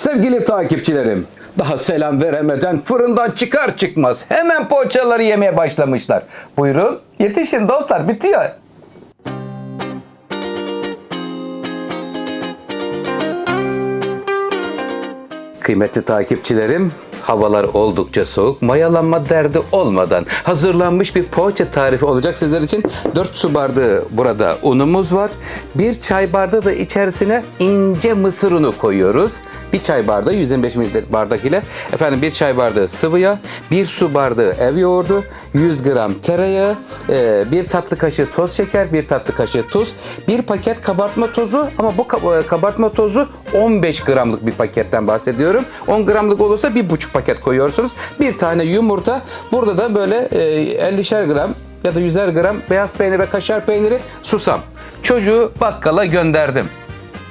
Sevgili takipçilerim, daha selam veremeden fırından çıkar çıkmaz hemen poğaçaları yemeye başlamışlar. Buyurun, yetişin dostlar, bitiyor. Kıymetli takipçilerim, havalar oldukça soğuk. Mayalanma derdi olmadan hazırlanmış bir poğaça tarifi olacak sizler için. 4 su bardağı burada unumuz var. Bir çay bardağı da içerisine ince mısır unu koyuyoruz. Bir çay bardağı 125 ml bardak ile efendim bir çay bardağı sıvı yağ, bir su bardağı ev yoğurdu, 100 gram tereyağı, e, bir tatlı kaşığı toz şeker, bir tatlı kaşığı tuz, bir paket kabartma tozu ama bu kab- kabartma tozu 15 gramlık bir paketten bahsediyorum. 10 gramlık olursa bir buçuk paket koyuyorsunuz. Bir tane yumurta. Burada da böyle e, 50'şer gram ya da 100'er gram beyaz peynir ve kaşar peyniri susam. Çocuğu bakkala gönderdim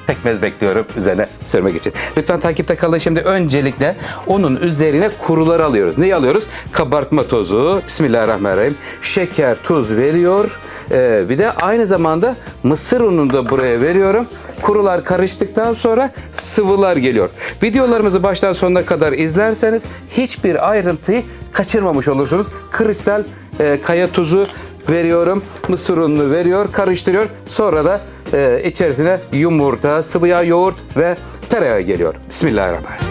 pekmez bekliyorum üzerine sürmek için. Lütfen takipte kalın. Şimdi öncelikle onun üzerine kuruları alıyoruz. Neyi alıyoruz? Kabartma tozu, Bismillahirrahmanirrahim. Şeker, tuz veriyor. Ee, bir de aynı zamanda mısır ununu da buraya veriyorum. Kurular karıştıktan sonra sıvılar geliyor. Videolarımızı baştan sonuna kadar izlerseniz hiçbir ayrıntıyı kaçırmamış olursunuz. Kristal e, kaya tuzu veriyorum. Mısır ununu veriyor, karıştırıyor. Sonra da e, içerisine yumurta, sıvı yağ, yoğurt ve tereyağı geliyor. Bismillahirrahmanirrahim.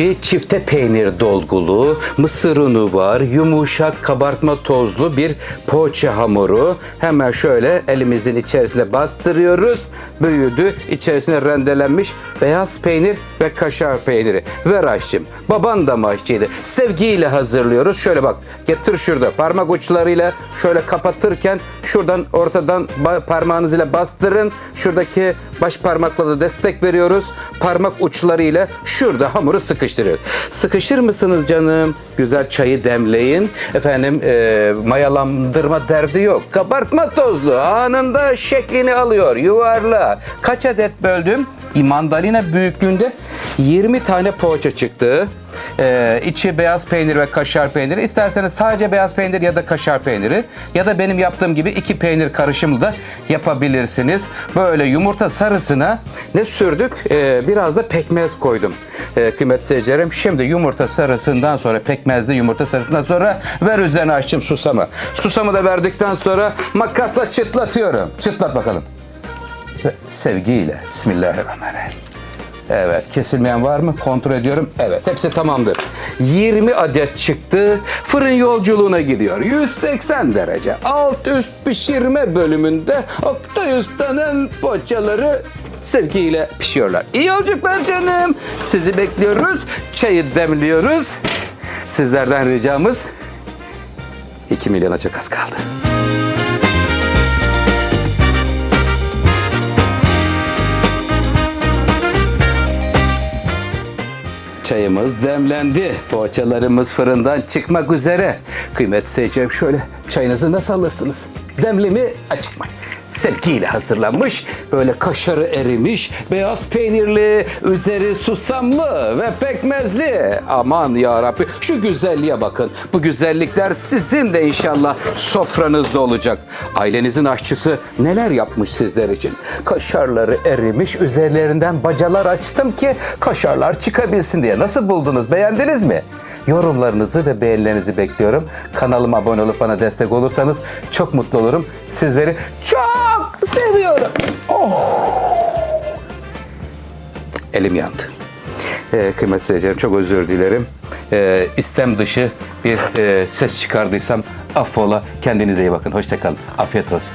İçi çifte peynir dolgulu, mısır unu var, yumuşak kabartma tozlu bir poğaça hamuru. Hemen şöyle elimizin içerisine bastırıyoruz. Büyüdü. İçerisine rendelenmiş beyaz peynir ve kaşar peyniri. Ver aşçım. Baban da mı? Sevgiyle hazırlıyoruz. Şöyle bak getir şurada parmak uçlarıyla şöyle kapatırken şuradan ortadan ba- parmağınız ile bastırın. Şuradaki baş parmakla da destek veriyoruz. Parmak uçlarıyla şurada hamuru sıkıştırıyoruz. Sıkışır mısınız canım? Güzel çayı demleyin. Efendim e, mayalandırma derdi yok. Kabartma tozlu anında şeklini alıyor. Yuvarla. Kaç adet böldüm? Mandalina büyüklüğünde 20 tane poğaça çıktı. Ee, içi beyaz peynir ve kaşar peyniri. İsterseniz sadece beyaz peynir ya da kaşar peyniri ya da benim yaptığım gibi iki peynir karışımı da yapabilirsiniz. Böyle yumurta sarısına ne sürdük? Ee, biraz da pekmez koydum. Ee, kıymetli seyircilerim. Şimdi yumurta sarısından sonra pekmezli yumurta sarısından sonra ver üzerine açtım susamı. Susamı da verdikten sonra makasla çıtlatıyorum. Çıtlat bakalım. Sevgiyle. Bismillahirrahmanirrahim. Evet, kesilmeyen var mı? Kontrol ediyorum. Evet, hepsi tamamdır. 20 adet çıktı. Fırın yolculuğuna gidiyor. 180 derece. Alt üst pişirme bölümünde Oktay Usta'nın poğaçaları sevgiyle pişiyorlar. İyi yolculuklar canım. Sizi bekliyoruz. Çayı demliyoruz. Sizlerden ricamız 2 milyona çok az kaldı. Çayımız demlendi. Poğaçalarımız fırından çıkmak üzere. Kıymetli seyircilerim şöyle çayınızı nasıl alırsınız? Demli mi açık mı? Sevgiyle hazırlanmış, böyle kaşarı erimiş, beyaz peynirli, üzeri susamlı ve pekmezli. Aman ya Rabbi, şu güzelliğe bakın. Bu güzellikler sizin de inşallah sofranızda olacak. Ailenizin aşçısı neler yapmış sizler için? Kaşarları erimiş, üzerlerinden bacalar açtım ki kaşarlar çıkabilsin diye. Nasıl buldunuz? Beğendiniz mi? Yorumlarınızı ve beğenilerinizi bekliyorum. Kanalıma abone olup bana destek olursanız çok mutlu olurum. Sizleri çok seviyorum. Oh. Elim yandı. Ee, kıymetli seyircilerim çok özür dilerim. Ee, istem dışı bir e, ses çıkardıysam affola. Kendinize iyi bakın. Hoşçakalın. Afiyet olsun.